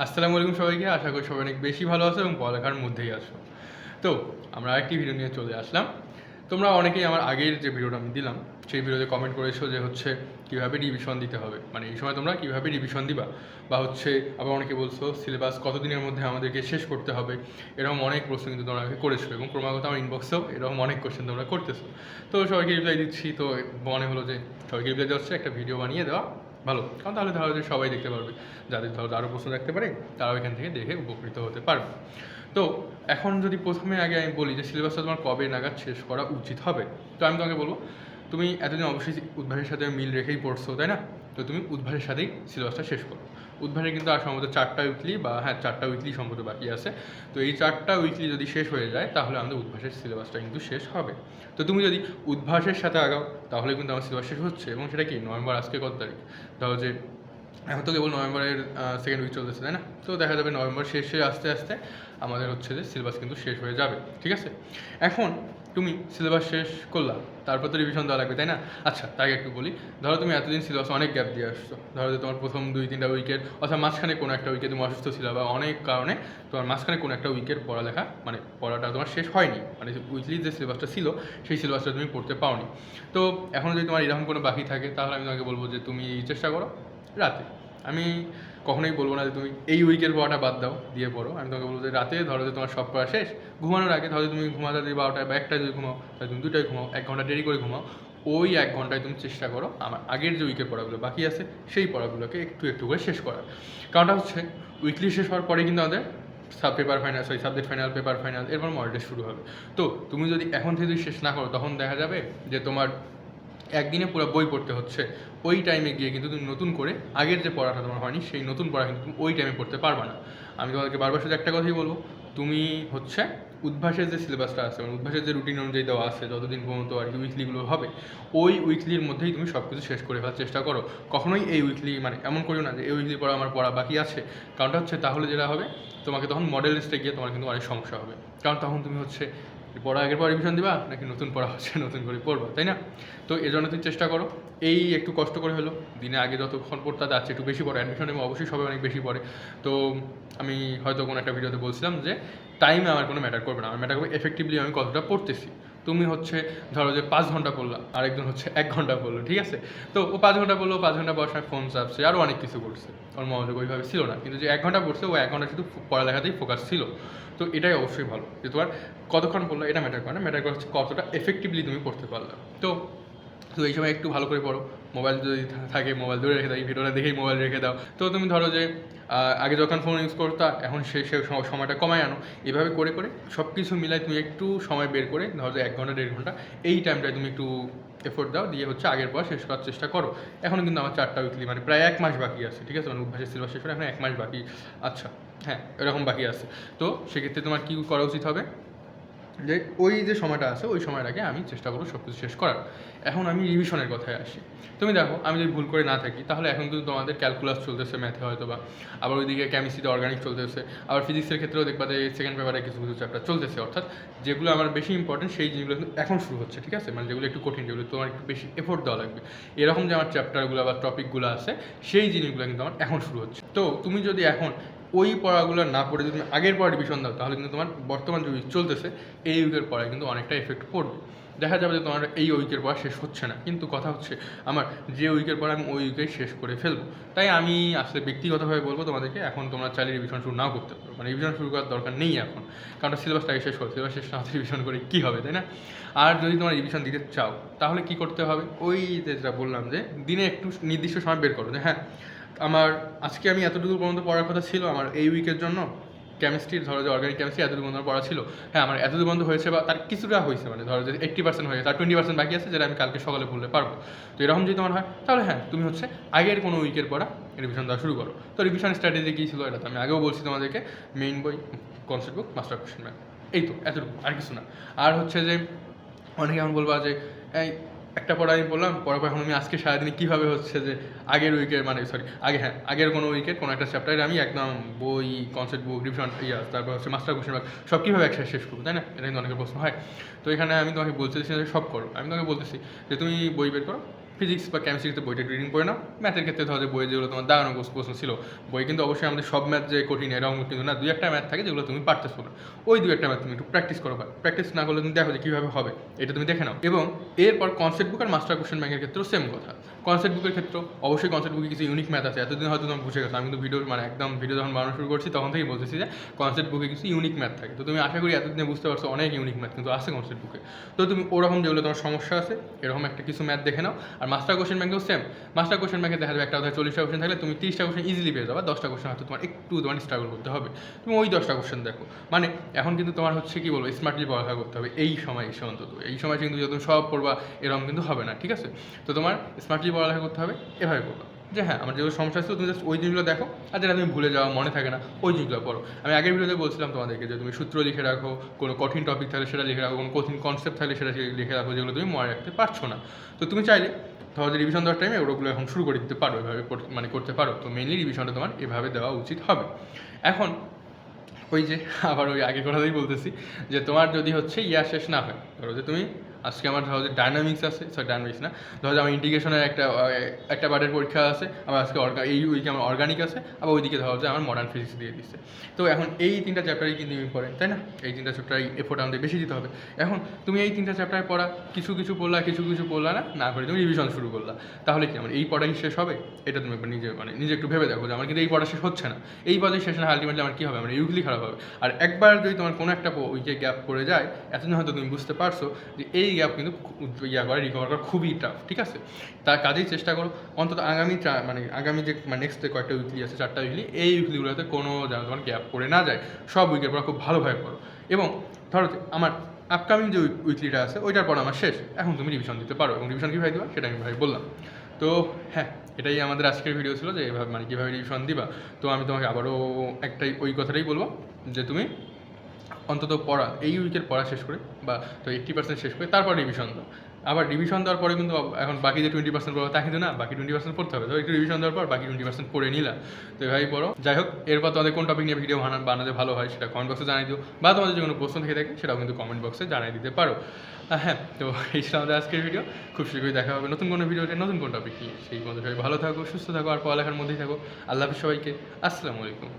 আসসালামু আলাইকুম সবাইকে, আশা করি সবাই অনেক বেশি ভালো আছো এবং পড়ালেখার মধ্যেই আছো। তো আমরা আরেকটি ভিডিও নিয়ে চলে আসলাম। তোমরা অনেকেই আমার আগের যে ভিডিওটা আমি দিলাম, সেই ভিডিওতে কমেন্ট করেছ যে হচ্ছে কীভাবে রিভিশন দিতে হবে। মানে এই সময় তোমরা কীভাবে রিভিশন দিবা? বা হচ্ছে আবার অনেকে বলছো সিলেবাস কতদিনের মধ্যে আমাদেরকে শেষ করতে হবে? এরকম অনেক প্রশ্ন কিন্তু তোমরা করেছ এবং ক্রমাগত আমার ইনবক্সেও এরকম অনেক কোশ্চেন তোমরা করতেছো। তো সবাইকে রিপ্লাই দিচ্ছি। তো মনে হলো যে সবাইকে রিপ্লাই দেওয়া হচ্ছে, একটা ভিডিও বানিয়ে দেওয়া। ভালো। কারণ তাহলে যে সবাই দেখতে পারবে। যাদের ধরো আরও প্রশ্ন রাখতে পারে, তারাও এখান থেকে দেখে উপকৃত হতে পারবে। তো এখন যদি প্রথমে আগে আমি বলি যে সিলেবাসটা তোমার কবে নাগাদ শেষ করা উচিত হবে, তো আমি তোমাকে বলব, তুমি এতদিন অবশ্যই উদ্ভাসের সাথে মিল রেখেই পড়ছো, তাই না? তো তুমি উদ্ভাসের সাথেই সিলেবাসটা শেষ করো। উদ্ভাসে কিন্তু আর সম্ভবত চারটা উইকলি বা হ্যাঁ চারটা উইকলি সম্ভবত বাকি আছে। তো এই চারটা উইকলি যদি শেষ হয়ে যায়, তাহলে আমাদের উদ্ভাসের সিলেবাসটা কিন্তু শেষ হবে। তো তুমি যদি উদ্ভাসের সাথে আগাও, তাহলে কিন্তু আমার সিলেবাস শেষ হচ্ছে। এবং সেটা কি? নভেম্বর আজকে কত তারিখ? ধরো যে, এখন তো কেবল নভেম্বরের সেকেন্ড উইক চলতেছে, তাই না? তো দেখা যাবে নভেম্বর শেষে আস্তে আস্তে আমাদের হচ্ছে যে সিলেবাস কিন্তু শেষ হয়ে যাবে। ঠিক আছে? এখন তুমি সিলেবাস শেষ করলা, তারপর তো রিভিশন দেওয়া লাগবে, তাই না? আচ্ছা তাই একটু বলি, ধরো তুমি এতদিন সিলেবাস অনেক গ্যাপ দিয়ে আসছো, ধরো যে তোমার প্রথম দুই, তিনটা উইকেট অথবা মাঝখানে কোনো একটা উইকে তুমি অসুস্থ ছিল, বা অনেক কারণে তোমার মাঝখানে কোনো একটা উইকের পড়ালেখা মানে পড়াটা তোমার শেষ হয়নি মানে উইকলি যে সিলেবাসটা ছিল, সেই সিলেবাসটা তুমি পড়তে পাওনি। তো এখন যদি তোমার এরকম কোনো বাকি থাকে, তাহলে আমি তোমাকে বলব যে তুমি চেষ্টা করো, রাতে। আমি কখনোই বলব না যে তুমি এই উইকের পড়াটা বাদ দাও, দিয়ে পড়ো। আমি তোমাকে বলব যে রাতে ধরো যে তোমার সব পড়া শেষ, ঘুমানোর আগে ধরো তুমি ঘুমাতে যদি বারোটায় বা একটায় যদি ঘুমাও, তাহলে তুমি দুটায় ঘুমাও, এক ঘণ্টা দেরি করে ঘুমাও, ওই এক ঘন্টায় তুমি চেষ্টা করো আমার আগের যে উইকের পড়াগুলো বাকি আছে, সেই পড়াগুলোকে একটু একটু করে শেষ করার। কারণটা হচ্ছে উইকলি শেষ হওয়ার পরে কিন্তু আমাদের sub paper final sorry subject final paper final এরপর মডেল শুরু হবে। তো তুমি যদি এখন থেকে যদি শেষ না করো, তখন দেখা যাবে যে তোমার একদিনে পুরো বই পড়তে হচ্ছে। ওই টাইমে গিয়ে কিন্তু তুমি নতুন করে আগের যে পড়াটা তোমার হয়নি, সেই নতুন পড়া কিন্তু তুমি ওই টাইমে পড়তে পারবে না। আমি তোমাদেরকে বারবার শুধু একটা কথাই বলব, তুমি হচ্ছে উদ্ভাসের যে সিলেবাসটা আছে মানে উদ্ভাসের যে রুটিন অনুযায়ী দেওয়া আছে, যতদিন পর্যন্ত আর কি উইকলিগুলো হবে, ওই উইকলির মধ্যেই তুমি সব কিছু শেষ করে ফেলার চেষ্টা করো। কখনোই এই উইকলি মানে এমন করিও না যে এই উইকলি পড়া আমার পড়া বাকি আছে। কারণটা হচ্ছে তাহলে যেটা হবে, তোমাকে তখন মডেল লিস্টে গিয়ে তোমার কিন্তু অনেক সমস্যা হবে। কারণ তখন তুমি হচ্ছে পড়া আগের পর রিভিশন দিবা, নাকি নতুন পড়া হচ্ছে, নতুন করে পড়বা, তাই না? তো এর জন্য তুমি চেষ্টা করো। এই একটু কষ্ট করে হলো, দিনে আগে যতক্ষণ পড়তে যাচ্ছে, একটু বেশি পড়ে। অ্যাডমিশন অবশ্যই সবাই অনেক বেশি পড়ে। তো আমি হয়তো কোনো একটা ভিডিওতে বলছিলাম যে টাইমে আমার কোনো ম্যাটার করবে না। আমার ম্যাটার করবে এফেক্টিভলি আমি কতটা পড়তেছি। তুমি হচ্ছে, ধরো যে পাঁচ ঘণ্টা পড়লা, আরেকজন হচ্ছে এক ঘণ্টা পড়ল, ঠিক আছে? তো ও পাঁচ ঘণ্টা পড়ল পাঁচ ঘণ্টা পড়ার সময় ফোন চাপছে আরও অনেক কিছু করছে। ওর মনোযোগ ওইভাবে ছিল না, কিন্তু যে এক ঘণ্টা পড়ছে, ও এক ঘণ্টা শুধু পড়ালেখাতেই ফোকাস ছিল। তো এটাই অবশ্যই ভালো, যে তোমার কতক্ষণ পড়ল, এটা ম্যাটার করে না ম্যাটার করে হচ্ছে কতটা এফেক্টিভলি তুমি পড়তে পারলে। তো তো এই সময় একটু ভালো করে পড়ো। মোবাইল যদি থাকে, মোবাইল দূরে রেখে দাও, এই ভিডিওটা দেখেই মোবাইল রেখে দাও। তো তুমি ধরো যে আগে যখন ফোন ইউজ করতা, এখন সে সে সম- সময়টা কমায় আনো। এভাবে করে করে সব কিছু মিলাই তুমি একটু সময় বের করে, ধরো যে এক ঘণ্টা, দেড় ঘণ্টা, এই টাইমটায় তুমি একটু এফোর্ট দাও, দিয়ে হচ্ছে আগের পর শেষ করার চেষ্টা করো। এখন কিন্তু আমার চারটা উইকলি মানে প্রায় এক মাস বাকি আছে, ঠিক আছে? মানে উদ্ভাসের সিলেবাস শেষ করে এখন এক মাস বাকি আচ্ছা হ্যাঁ এরকম বাকি আছে। তো সেক্ষেত্রে তোমার কী করা উচিত হবে? যে ওই যে সময়টা আছে, ওই সময়টাকে আমি চেষ্টা করব সব কিছু শেষ করার। এখন আমি রিভিশনের কথায় আসি। তুমি দেখো, আমি যদি ভুল করে না থাকি, তাহলে এখন কিন্তু তোমাদের ক্যালকুলাস চলতেছে ম্যাথে হয়তো বা আবার ওইদিকে কেমিস্ট্রিতে অর্গানিক চলতেছে, আবার ফিজিক্সের ক্ষেত্রেও দেখবা যে সেকেন্ড পেপারে কিছু কিছু চ্যাপ্টার চলতেছে। অর্থাৎ যেগুলো আমার বেশি ইম্পর্টেন্ট সেই জিনিসগুলো এখন শুরু হচ্ছে, ঠিক আছে? মানে যেগুলো একটু কঠিন, যেগুলো তোমার একটু বেশি এফোর্ট দেওয়া লাগবে। এরকম যে আমার চ্যাপ্টারগুলো বা টপিকগুলো আছে, সেই জিনিসগুলো কিন্তু আমার এখন শুরু হচ্ছে। তো তুমি যদি এখন ওই পড়াগুলো না পড়ে যদি তুমি আগের পড়া রিভিশন দাও, তাহলে কিন্তু তোমার বর্তমান যে উইক চলতেছে, এই উইকের পড়ায় কিন্তু অনেকটা এফেক্ট পড়বে। দেখা যাবে যে তোমার এই উইকের পড়া শেষ হচ্ছে না, কিন্তু কথা হচ্ছে আমার যে উইকের পর আমি ওই উইকে শেষ করে ফেলব। তাই আমি আসলে ব্যক্তিগতভাবে বলব তোমাদেরকে, এখন তোমরা চাইলে রিভিশন শুরু নাও করতে পারো। মানে রিভিশন শুরু করার দরকার নেই এখন, কারণ সিলেবাসটাকে শেষ করো সিলেবাস শেষ না রিভিশন করে কী হবে, তাই না? আর যদি তোমরা রিভিশন দিতে চাও, তাহলে কি করতে হবে? ওই যেটা বললাম যে দিনে একটু নির্দিষ্ট সময় বের করো, যে হ্যাঁ আমার, আজকে আমি এতটুকু পর্যন্ত পড়ার কথা ছিল, আমার এই উইকের জন্য কেমিস্ট্রি ধরো যে অর্গানিক কেমিস্ট্রি এতটুকু পর্যন্ত পড়া ছিল। হ্যাঁ আমার এতটুকু পর্যন্ত হয়েছে বা তার কিছুটা হয়েছে মানে ধরো যে এইট্টি পার্সেন্ট হয়ে গেছে তার টোয়েন্টি পার্সেন্ট বাকি আছে, যেটা আমি কালকে সকালে পড়লে পারব। তো এরকম যদি তোমার হয়, তাহলে হ্যাঁ তুমি হচ্ছে আগের কোনো উইকের পড়া রিভিশন দেওয়া শুরু করো। তো রিভিশন স্ট্র্যাটেজি কী ছিল এটা? তো আমি আগেও বলছি তোমাদেরকে মেইন বই concept book master question math এই তো, এতটুকু, আর কিছু না। আর হচ্ছে যে, অনেকে এমন বলবা যে, এই একটা পরে আমি বললাম পরে পর এখন আমি আজকে সারাদিনে কীভাবে হচ্ছে যে আগের উইকের মানে সরি আগে হ্যাঁ আগের কোনো উইকের কোনো একটা চ্যাপ্টারে আমি একদম বই কনসেপ্ট বুক রিভিশন ইয়া, তারপর হচ্ছে মাস্টার কোশ্চেন সব কীভাবে একসাথে শেষ করব, তাই না? এটা কিন্তু অনেকের প্রশ্ন হয়। তো এখানে আমি তোমাকে বলতেছি সব করো। আমি তোমাকে বলতেছি যে তুমি বই বের করো ফিজিক্স বা কেমিস্ট্রিতে বইটা রিডিং করে নাও। ম্যাথের ক্ষেত্রে ধরো যে বইয়ে যেগুলো তোমার দাঁড়ানো প্রশ্ন ছিল, বই কিন্তু অবশ্যই আমাদের সব ম্যাথ যে কঠিন এরকম কিন্তু না, দুই একটা ম্যাথ থাকে যেগুলো তুমি পারতেছো না। ওই দুই একটা ম্যাথ তুমি একটু প্র্যাকটিস করো প্র্যাকটিস না করলে তুমি দেখো যে কীভাবে হবে, এটা তুমি দেখে নাও। এবং এরপর কনসেপ্ট বুক আর মাস্টার কোশ্চেন ব্যাংকের ক্ষেত্রেও সেম কথা। কনসেপ্ট বুকের ক্ষেত্রে অবশ্যই কনসেপ্ট বুকে কিছু ইউনিক ম্যাথ আছে। এতদিন হয়তো তুমি বুঝে গেছো। আমি কিন্তু ভিডিও মানে একদম ভিডিও যখন বানানো শুরু করছি, তখন থেকেই বলতেছি যে কনসেপ্ট বুকে কিছু ইউনিক ম্যাথ থাকে। তো তুমি আশা করি এতদিনে বুঝতে পারছ অনেক ইউনিক ম্যাথ কিন্তু আছে কনসেপ্ট বুকে তো তুমি ওরকম যেগুলো তোমার সমস্যা আছে, এরকম একটা কিছু ম্যাথ দেখে নাও। আর মাস্টার কোশ্চেন ব্যাংকেও সেম মাস্টার কোশ্চেন ব্যাংকে দেখা যাবে একটা কোথায় চল্লিশটা কোশ্চেন থাকলে তুমি তিরিশটা কোশ্চেন ইজিলি পেয়ে যাবে, দশটা কোশ্চেন হয়তো তোমার একটু তোমার স্ট্রাগল করতে হবে। তুমি ওই দশটা কোশ্চেন দেখো। মানে এখন কিন্তু তোমার হচ্ছে কি বলব স্মার্টলি পড়ালেখা করতে হবে, এই সময় এসে অন্তত। এই সময় কিন্তু যখন সব পড়বা, এরকম কিন্তু হবে না, ঠিক আছে? তো তোমার স্মার্টলি পড়ালেখা করতে হবে, এভাবে করবা যে হ্যাঁ আমার যেগুলো সমস্যা ছিল তুমি জাস্ট ওই জিনিসগুলো দেখো, আর যেটা তুমি ভুলে যাও, মনে থাকে না, ওই জিনিসগুলো পড়ো। আমি আগের ভিডিওতে বলছিলাম তোমাদেরকে যে তুমি সূত্র লিখে রাখো, কোনো কঠিন টপিক থাকলে সেটা লিখে রাখো, কোনো কঠিন কনসেপ্ট থাকলে সেটা লিখে রাখো, যেগুলো তুমি মনে রাখতে পারছ না। তো তুমি চাইলে ধরো যে রিভিশন দেওয়ার টাইমে ওগুলো এখন শুরু করে দিতে পারো, এভাবে মানে করতে পারো। তো মেনলি রিভিশনটা তোমার এভাবে দেওয়া উচিত হবে। এখন ওই যে, আবার ওই আগে কথাতেই বলতেছি যে তোমার যদি হচ্ছে ইয়া শেষ না হয়, ধরো যে তুমি আজকে আমার ধরো যে ডাইনামিক্স আছে সরি ডাইনামিক্স না, ধরো আমার ইন্টিগ্রেশনের একটা একটা বারের পরীক্ষা আছে, আবার আজকে এই উইকে আমার অর্গানিক আছে, আবার ওইদিকে ধরো যে আমার মডার্ন ফিজিক্স দিয়ে দিচ্ছে। তো এখন এই তিনটা চ্যাপ্টারই কিন্তু ইম্পর্টেন্ট তাই না? এই তিনটা চ্যাপ্টারই এফোর্ট আমাদের বেশি দিতে হবে। এখন তুমি এই তিনটা চ্যাপ্টার পড়া, কিছু কিছু পড়লা, কিছু কিছু পড়লা না না করে তুমি রিভিশন শুরু করলা। তাহলে কি আমার এই পড়াই শেষ হবে? এটা তুমি একবার নিজে মানে নিজে একটু ভেবে দেখো যে আমার কিন্তু এই পড়া শেষ হচ্ছে না। এই পদে শেষ না আলটিমেটলি আমার কী হবে? আমার ইউজলি খারাপ হবে। আর একবার যদি তোমার কোনো একটা উইকে গ্যাপ পড়ে যায়, এতদিন হয়তো তুমি বুঝতে পারছ যে এই গ্যাপ কিন্তু ইয়া করে রিকভার করা খুবই টাফ ঠিক আছে? তার কাজেই চেষ্টা করো। অন্তত আগামী মানে আগামী যে মানে নেক্সট কয়েকটা উইকলি আছে, চারটা উইকলি এই উইকলিগুলোতে কোনো যেন তোমার গ্যাপ করে না যায়। সব উইকের পর খুব ভালোভাবে করো। এবং ধরো আমার আপকামিং যে উইকলিটা আছে, ওইটার পর আমার শেষ। এখন তুমি রিভিশন দিতে পারো এবং রিভিশন কীভাবে দিবা, সেটা আমি ভাই বললাম। তো হ্যাঁ এটাই আমাদের আজকের ভিডিও ছিল যে এভাবে মানে কীভাবে রিভিশন দিবা। তো আমি তোমাকে আবারও একটাই ওই কথাটাই বলব যে তুমি অন্তত পড়া, এই উইকের পড়া শেষ করে বা তো এইট্টি পার্সেন্ট শেষ করে তারপর রিভিশন দাও। আবার রিভিশন দেওয়ার পরে কিন্তু এখন বাকি যে টোয়েন্টি পার্সেন্ট পড়ো তা কিন্তু না, বাকি টোয়েন্টি পার্সেন্ট পড়তে হবে। তো একটু রিভিশন দেওয়ার পর বাকি টোয়েন্টি পার্সেন্ট পড়ে নিলা। তো এভাবেই পড়ো। যাই হোক, এরপর তোমাদের কোন টপিক নিয়ে ভিডিও বানান বানাতে ভালো হয় সেটা কমেন্ট বক্সে জানাই দিও। বা তোমাদের যে কোনো প্রশ্ন থেকে থাকে সেটাও কিন্তু কমেন্ট বক্সে জানাই দিতে পারো। হ্যাঁ তো এই ছিল আমাদের আজকের ভিডিও খুব শীঘ্রই দেখা হবে নতুন কোনো ভিডিওতে নতুন কোন টপিক নিয়ে। সেই মতো সবাই ভালো থাকো, সুস্থ থাকো, আর পড়ালেখার মধ্যেই থাকো। আল্লাহ হাফিজ সবাইকে। আসসালামু আলাইকুম।